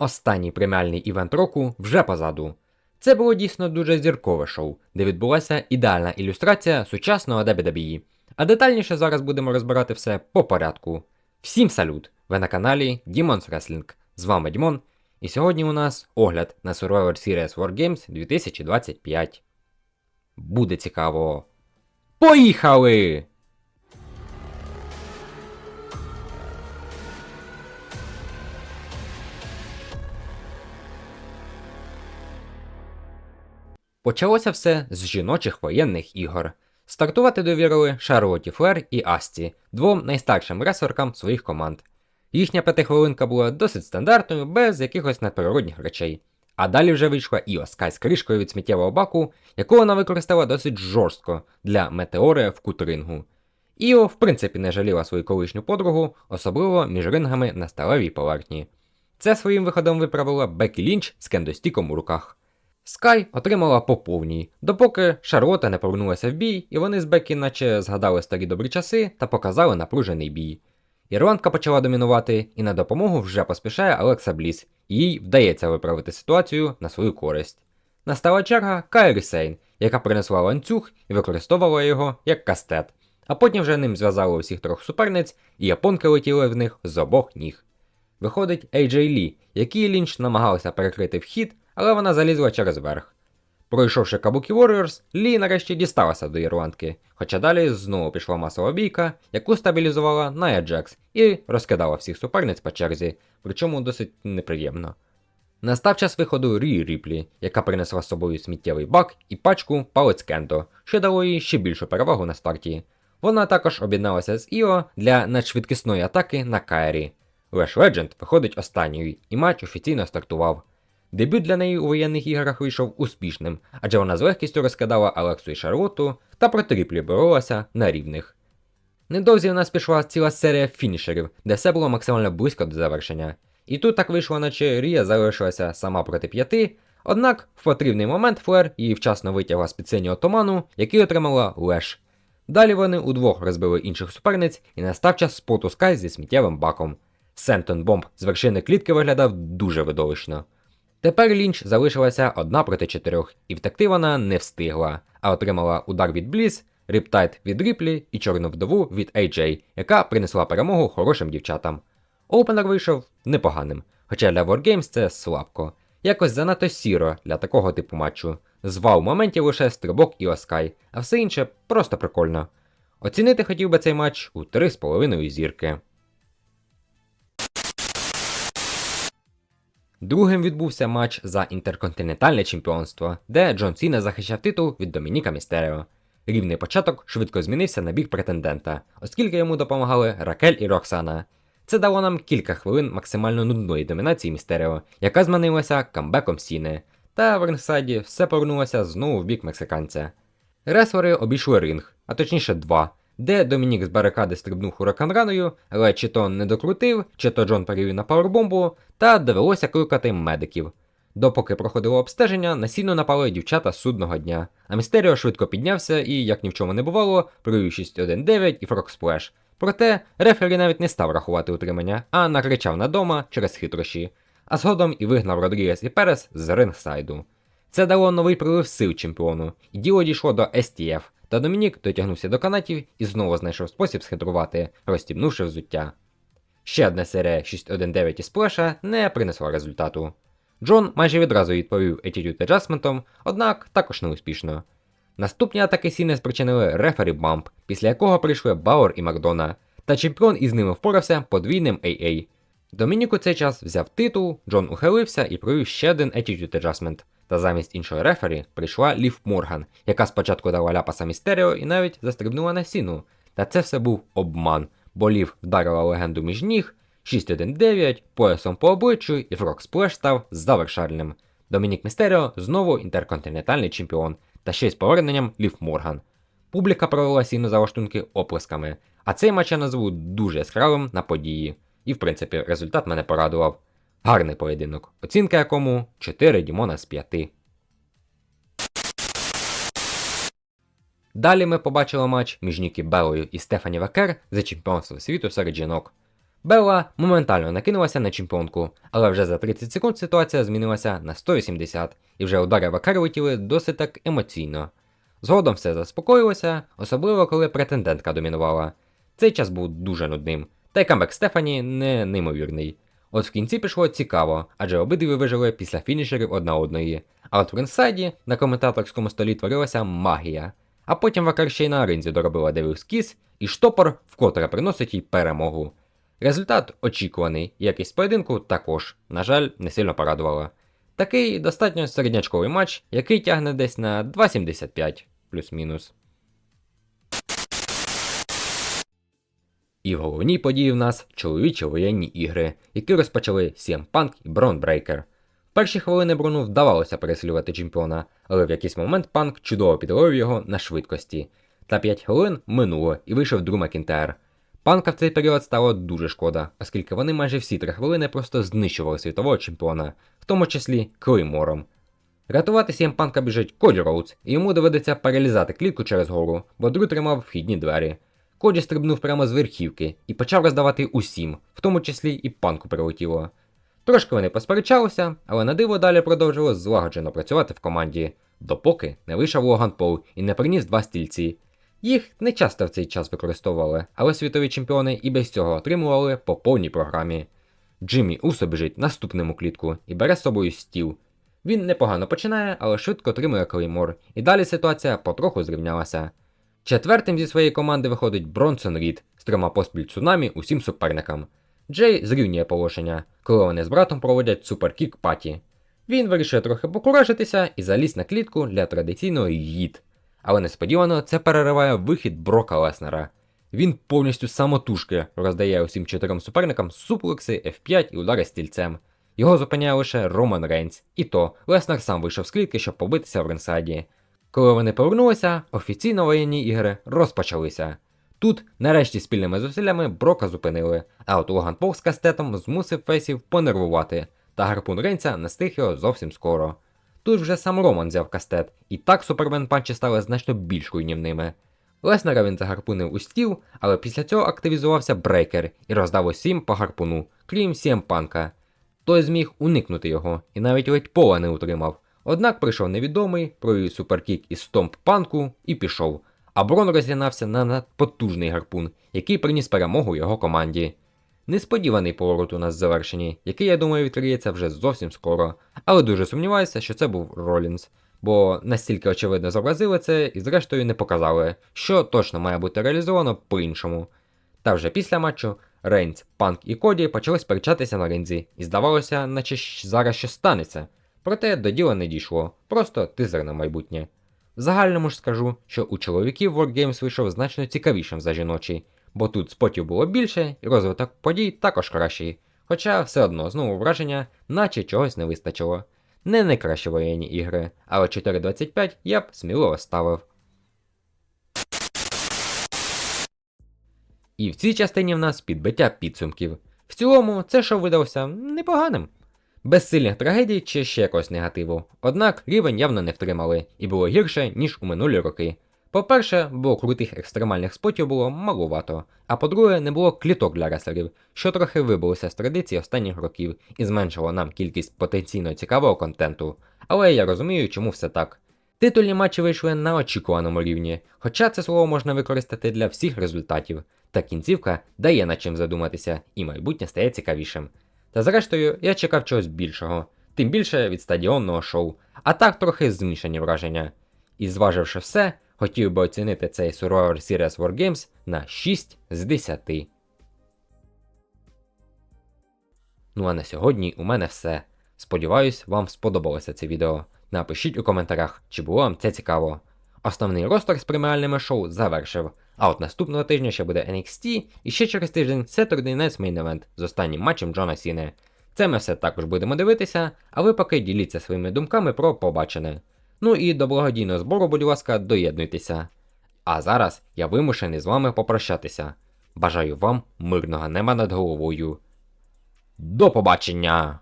Останній преміальний івент року вже позаду. Це було дійсно дуже зіркове шоу, де відбулася ідеальна ілюстрація сучасного WWE. А детальніше зараз будемо розбирати все по порядку. Всім салют! Ви на каналі Demons Wrestling. З вами Дімон, і сьогодні у нас огляд на Survivor Series Wargames 2025. Буде цікаво. Поїхали! Почалося все з жіночих воєнних ігор. Стартувати довірили Шарлоті Флер і Асті, двом найстаршим ресоркам своїх команд. Їхня п'ятихвилинка була досить стандартною, без якихось надприродних речей. А далі вже вийшла Іо Скай з кришкою від сміттєвого баку, яку вона використала досить жорстко для метеори в кутрингу. Іо, в принципі, не жаліла свою колишню подругу, особливо між рингами на сталевій поверхні. Це своїм виходом виправила Бекі Лінч з кендостіком у руках. Скай отримала по повній, допоки Шарлота не повернулася в бій, і вони з Бекі наче згадали старі добрі часи та показали напружений бій. Ірландка почала домінувати, і на допомогу вже поспішає Алекса Бліс, їй вдається виправити ситуацію на свою користь. Настала черга Кайрі Сейн, яка принесла ланцюг і використовувала його як кастет, а потім вже ним зв'язали усіх трьох суперниць, і японки летіли в них з обох ніг. Виходить AJ Лі, який Лінч намагалася перекрити вхід, але вона залізла через верх. Пройшовши Кабукі Warriors, Лі нарешті дісталася до ірландки, хоча далі знову пішла масова бійка, яку стабілізувала Ная Джекс і розкидала всіх суперниць по черзі, причому досить неприємно. Настав час виходу Рі Ріплі, яка принесла з собою сміттєвий бак і пачку палець Кендо, що дало їй ще більшу перевагу на старті. Вона також об'єдналася з Іо для надшвидкісної атаки на Кайрі. Леш Ледженд виходить останньою, і матч офіційно стартував. Дебют для неї у воєнних іграх вийшов успішним, адже вона з легкістю розкидала Алексу і Шарлоту та протиріплі боролася на рівних. Недовзі у нас пішла ціла серія фінішерів, де все було максимально близько до завершення. І тут так вийшло, наче Рія залишилася сама проти п'яти, однак в потрібний момент Флер її вчасно витягла з під синього туману, який отримала Леш. Далі вони удвох розбили інших суперниць і настав час споту Скай зі сміттєвим баком. Сентон Бомб з вершини клітки виглядав дуже видовищно. Тепер Лінч залишилася одна проти чотирьох, і втекти вона не встигла, а отримала удар від Бліс, Ріптайт від Ріплі і чорну вдову від AJ, яка принесла перемогу хорошим дівчатам. Опенер вийшов непоганим, хоча для Wargames це слабко. Якось занадто сіро для такого типу матчу. З вау моментів лише стрибок і оскай, а все інше просто прикольно. Оцінити хотів би цей матч у 3,5 зірки. Другим відбувся матч за інтерконтинентальне чемпіонство, де Джон Сіна захищав титул від Домініка Містеріо. Рівний початок швидко змінився на бік претендента, оскільки йому допомагали Ракель і Роксана. Це дало нам кілька хвилин максимально нудної домінації Містеріо, яка змінилася камбеком Сіни, та в рингсайді все повернулося знову в бік мексиканця. Реслери обійшли ринг, а точніше два, де Домінік з барикади стрибнув хураканраною, але чи то не докрутив, чи то Джон перевів на пауербомбу, та довелося кликати медиків. Допоки проходило обстеження, на сіно напали дівчата судного дня, а Містеріо швидко піднявся і, як ні в чому не бувало, провів 6-1-9 і фроксплеш. Проте рефері навіть не став рахувати утримання, а накричав на дома через хитрощі, а згодом і вигнав Родрігес і Перес з рингсайду. Це дало новий прилив сил чемпіону, і діло дійшло до STF, та Домінік дотягнувся до канатів і знову знайшов спосіб схитрувати, розстібнувши взуття. Ще одна серія 6-1-9 із сплеша не принесла результату. Джон майже відразу відповів Attitude Adjustment, однак також неуспішно. Наступні атаки Сіни спричинили рефері бамп, після якого прийшли Бауер і Макдона, та чемпіон із ними впорався подвійним AA. Домінік у цей час взяв титул, Джон ухилився і провів ще один Attitude Adjustment, та замість іншої рефері прийшла Лів Морган, яка спочатку дала ляпаса Містеріо і навіть застрибнула на сіну. Та це все був обман, бо Лів вдарила легенду між ніг, 6-1-9, поясом по обличчю і Фрок Сплеш став завершальним. Домінік Містеріо знову інтерконтинентальний чемпіон, та ще й з поверненням Лів Морган. Публіка провела сіну залаштунки оплесками, а цей матч я назву дуже яскравим на події. І в принципі результат мене порадував. Гарний поєдинок, оцінка якому 4 Дімона з 5. Далі ми побачили матч між Нікі Беллою і Стефані Векер за чемпіонство світу серед жінок. Белла моментально накинулася на чемпіонку, але вже за 30 секунд ситуація змінилася на 180, і вже удари Вакар летіли досить так емоційно. Згодом все заспокоїлося, особливо коли претендентка домінувала. Цей час був дуже нудним, та й камбек Стефані не неймовірний. От в кінці пішло цікаво, адже обидві вижили після фінішерів одна одної. А от в ринсайді на коментаторському столі творилася магія. А потім Вакар ще й на ринзі доробила Девілс Кіс, і штопор вкотре приносить їй перемогу. Результат очікуваний, якість поєдинку також, на жаль, не сильно порадувала. Такий достатньо середнячковий матч, який тягне десь на 2,75 плюс-мінус. І в головній події в нас чоловічі воєнні ігри, які розпочали CM Punk і Braun Breaker. В перші хвилини Бруну вдавалося переслідувати чемпіона, але в якийсь момент Панк чудово підловив його на швидкості. Та 5 хвилин минуло і вийшов Дру Макінтайр. Панка в цей період стало дуже шкода, оскільки вони майже всі 3 хвилини просто знищували світового чемпіона, в тому числі Клеймором. Рятувати CM Панка біжить Коді Роудс, і йому доведеться паралізати клітку через гору, бо Дру тримав вхідні двері. Коді стрибнув прямо з верхівки і почав роздавати усім, в тому числі і панку прилетіло. Трошки вони посперечалися, але на диво далі продовжили злагоджено працювати в команді, допоки не вийшов Логан Пол і не приніс два стільці. Їх не часто в цей час використовували, але світові чемпіони і без цього отримували по повній програмі. Джиммі Усо біжить наступному клітку і бере з собою стіл. Він непогано починає, але швидко отримує клеймор, і далі ситуація потроху зрівнялася. Четвертим зі своєї команди виходить Бронсон Рід з трьома поспіль цунамі усім суперникам. Джей зрівнює положення, коли вони з братом проводять суперкік паті. Він вирішує трохи покуражитися і заліз на клітку для традиційного їд. Але несподівано це перериває вихід Брока Леснера. Він повністю самотужки роздає усім чотирьом суперникам суплекси, F5 і удари стільцем. Його зупиняє лише Роман Рейнс, і то Леснер сам вийшов з клітки, щоб побитися в ринсайді. Коли вони повернулися, офіційно воєнні ігри розпочалися. Тут, нарешті, спільними зусиллями Брока зупинили, а от Логан Пол з кастетом змусив фейсів понервувати, та гарпун Рейнса настиг його зовсім скоро. Тут вже сам Роман взяв кастет, і так супермен панчі стали значно більш руйнівними. Леснера він загарпунив у стіл, але після цього активізувався брейкер і роздав усім по гарпуну, крім Сієм Панка. Той зміг уникнути його і навіть ледь пола не утримав. Однак прийшов невідомий, провів суперкік із стомп панку і пішов. А Брон розігнався на надпотужний гарпун, який приніс перемогу його команді. Несподіваний поворот у нас в завершенні, який, я думаю, відкриється вже зовсім скоро, але дуже сумніваюся, що це був Ролінс, бо настільки очевидно зобразили це і зрештою не показали, що точно має бути реалізовано по-іншому. Та вже після матчу Рейнс, Панк і Коді почали сперечатися на ринзі, і здавалося, наче зараз щось станеться. Проте до діла не дійшло, просто тизер на майбутнє. В загальному ж скажу, що у чоловіків Wargames вийшов значно цікавішим за жіночий, бо тут спотів було більше і розвиток подій також кращий. Хоча все одно знову враження, наче чогось не вистачило. Не найкращі воєнні ігри, але 4.25 я б сміливо ставив. І в цій частині в нас підбиття підсумків. В цілому, це шоу видався непоганим. Без сильних трагедій чи ще якогось негативу. Однак рівень явно не втримали, і було гірше, ніж у минулі роки. По-перше, бо крутих екстремальних спотів було малувато, а по-друге, не було кліток для реслерів, що трохи вибилося з традицій останніх років і зменшило нам кількість потенційно цікавого контенту. Але я розумію, чому все так. Титульні матчі вийшли на очікуваному рівні, хоча це слово можна використати для всіх результатів, та кінцівка дає над чим задуматися, і майбутнє стає цікавішим. Та зрештою, я чекав чогось більшого, тим більше від стадіонного шоу, а так трохи змішані враження. І зваживши все, хотів би оцінити цей Survivor Series Wargames на 6 з 10. Ну а на сьогодні у мене все. Сподіваюсь, вам сподобалося це відео. Напишіть у коментарях, чи було вам це цікаво. Основний ростер з преміальними шоу завершив, а от наступного тижня ще буде NXT і ще через тиждень Saturday Night's Main Event з останнім матчем Джона Сіни. Це ми все також будемо дивитися, а ви поки діліться своїми думками про побачене. Ну і до благодійного збору, будь ласка, доєднуйтеся. А зараз я вимушений з вами попрощатися. Бажаю вам мирного неба над головою. До побачення!